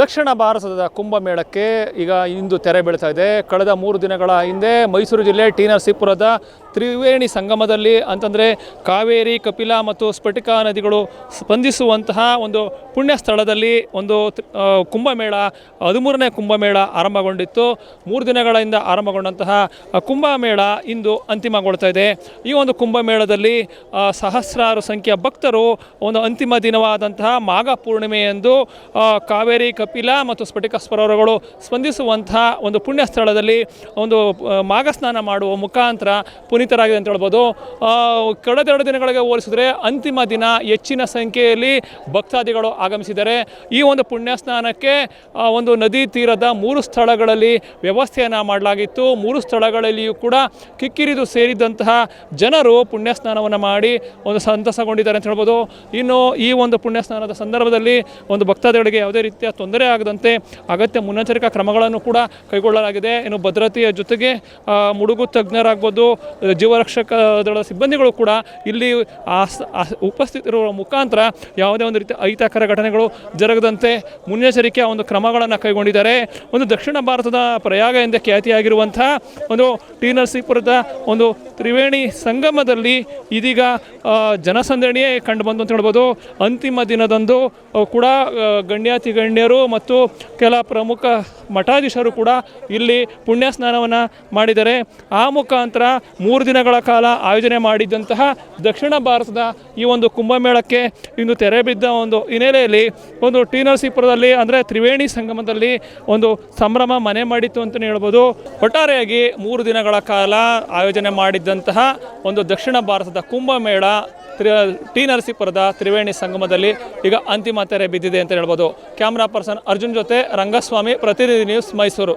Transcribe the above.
ದಕ್ಷಿಣ ಭಾರತದ ಕುಂಭಮೇಳಕ್ಕೆ ಈಗ ಇಂದು ತೆರೆ ಬೀಳ್ತಾ ಇದೆ. ಕಳೆದ ಮೂರು ದಿನಗಳ ಹಿಂದೆ ಮೈಸೂರು ಜಿಲ್ಲೆ ಟಿ ನರಸೀಪುರದ ತ್ರಿವೇಣಿ ಸಂಗಮದಲ್ಲಿ ಅಂತಂದರೆ ಕಾವೇರಿ, ಕಪಿಲ ಮತ್ತು ಸ್ಫಟಿಕ ನದಿಗಳು ಸ್ಪಂದಿಸುವಂತಹ ಒಂದು ಪುಣ್ಯ ಸ್ಥಳದಲ್ಲಿ ಒಂದು ಕುಂಭಮೇಳ, ಹದಿಮೂರನೇ ಕುಂಭಮೇಳ ಆರಂಭಗೊಂಡಿತ್ತು. ಮೂರು ದಿನಗಳಿಂದ ಆರಂಭಗೊಂಡಂತಹ ಕುಂಭಮೇಳ ಇಂದು ಅಂತಿಮಗೊಳ್ತಾ ಇದೆ. ಈ ಒಂದು ಕುಂಭಮೇಳದಲ್ಲಿ ಸಹಸ್ರಾರು ಸಂಖ್ಯೆಯ ಭಕ್ತರು ಒಂದು ಅಂತಿಮ ದಿನವಾದಂತಹ ಮಾಘ ಪೂರ್ಣಿಮೆಯಂದು ಕಾವೇರಿ ಕಾವೇರಿ ಕಪಿಲ ಮತ್ತು ಸ್ಫಟಿಕ ಸರೋವರಗಳು ಸ್ಪಂದಿಸುವಂತಹ ಒಂದು ಪುಣ್ಯ ಸ್ಥಳದಲ್ಲಿ ಒಂದು ಆ, ಮಾಘ ಸ್ನಾನ ಮಾಡುವ ಮುಖಾಂತರ ಪುನೀತರಾಗಿದೆ ಅಂತ ಹೇಳ್ಬೋದು. ಕಳೆದೆರಡು ದಿನಗಳಿಗೆ ಹೋಲಿಸಿದ್ರೆ ಅಂತಿಮ ದಿನ ಹೆಚ್ಚಿನ ಸಂಖ್ಯೆಯಲ್ಲಿ ಭಕ್ತಾದಿಗಳು ಆಗಮಿಸಿದ್ದಾರೆ. ಈ ಒಂದು ಪುಣ್ಯ ಸ್ನಾನಕ್ಕೆ ಒಂದು ನದಿ ತೀರದ ಮೂರು ಸ್ಥಳಗಳಲ್ಲಿ ವ್ಯವಸ್ಥೆಯನ್ನು ಮಾಡಲಾಗಿತ್ತು. ಮೂರು ಸ್ಥಳಗಳಲ್ಲಿಯೂ ಕೂಡ ಕಿಕ್ಕಿರಿದು ಸೇರಿದಂತಹ ಜನರು ಪುಣ್ಯ ಸ್ನಾನವನ್ನು ಮಾಡಿ ಒಂದು ಸಂತಸಗೊಂಡಿದ್ದಾರೆ ಅಂತ ಹೇಳ್ಬೋದು. ಇನ್ನು ಈ ಒಂದು ಪುಣ್ಯ ಸ್ನಾನದ ಸಂದರ್ಭದಲ್ಲಿ ಒಂದು ಭಕ್ತಾದಿಗಳಿಗೆ ಯಾವುದೇ ರೀತಿಯ ತೊಂದರೆ ಆಗದಂತೆ ಅಗತ್ಯ ಮುನ್ನೆಚ್ಚರಿಕಾ ಕ್ರಮಗಳನ್ನು ಕೂಡ ಕೈಗೊಳ್ಳಲಾಗಿದೆ. ಇನ್ನು ಭದ್ರತೆಯ ಜೊತೆಗೆ ಮುಡುಗು ತಜ್ಞರಾಗ್ಬೋದು, ಜೀವರಕ್ಷಕ ದಳದ ಸಿಬ್ಬಂದಿಗಳು ಕೂಡ ಇಲ್ಲಿ ಉಪಸ್ಥಿತಿರುವ ಮುಖಾಂತರ ಯಾವುದೇ ಒಂದು ರೀತಿಯ ಅಹಿತಕರ ಘಟನೆಗಳು ಜರುಗದಂತೆ ಮುನ್ನೆಚ್ಚರಿಕೆಯ ಒಂದು ಕ್ರಮಗಳನ್ನು ಕೈಗೊಂಡಿದ್ದಾರೆ. ಒಂದು ದಕ್ಷಿಣ ಭಾರತದ ಪ್ರಯಾಗ ಎಂದೇ ಖ್ಯಾತಿಯಾಗಿರುವಂತಹ ಒಂದು ಟಿ ನರಸೀಪುರದ ಒಂದು ತ್ರಿವೇಣಿ ಸಂಗಮದಲ್ಲಿ ಇದೀಗ ಜನಸಂದಣಿಯೇ ಕಂಡು ಬಂದು ಅಂತ ಹೇಳ್ಬೋದು. ಅಂತಿಮ ದಿನದಂದು ಕೂಡ ಗಣ್ಯಾತಿ ಗಣ್ಯರು ಮತ್ತು ಕೆಲ ಪ್ರಮುಖ ಮಠಾಧೀಶರು ಕೂಡ ಇಲ್ಲಿ ಪುಣ್ಯ ಸ್ನಾನವನ್ನು ಮಾಡಿದರೆ. ಆ ಮುಖಾಂತರ ಮೂರು ದಿನಗಳ ಕಾಲ ಆಯೋಜನೆ ಮಾಡಿದ್ದಂತಹ ದಕ್ಷಿಣ ಭಾರತದ ಈ ಒಂದು ಕುಂಭಮೇಳಕ್ಕೆ ಇಂದು ತೆರೆ ಬಿದ್ದ ಒಂದು ಹಿನ್ನೆಲೆಯಲ್ಲಿ ಒಂದು ಟಿ ನರಸೀಪುರದಲ್ಲಿ ಅಂದರೆ ತ್ರಿವೇಣಿ ಸಂಗಮದಲ್ಲಿ ಒಂದು ಸಂಭ್ರಮ ಮನೆ ಮಾಡಿತ್ತು ಅಂತಲೇ ಹೇಳ್ಬೋದು. ಒಟ್ಟಾರೆಯಾಗಿ ಮೂರು ದಿನಗಳ ಕಾಲ ಆಯೋಜನೆ ಮಾಡಿದ್ದಂತಹ ಒಂದು ದಕ್ಷಿಣ ಭಾರತದ ಕುಂಭಮೇಳ ತ್ರಿ, ಟಿ ನರಸೀಪುರದ ತ್ರಿವೇಣಿ ಸಂಗಮದಲ್ಲಿ ಈಗ ಅಂತಿಮ ತೆರೆ ಬಿದ್ದಿದೆ ಅಂತ ಹೇಳ್ಬೋದು. ಕ್ಯಾಮ್ರಾ ಪರ್ಸನ್ ಅರ್ಜುನ್ ಜೊತೆ ರಂಗಸ್ವಾಮಿ, ಪ್ರತಿನಿಧಿ ನ್ಯೂಸ್ ಮೈಸೂರು.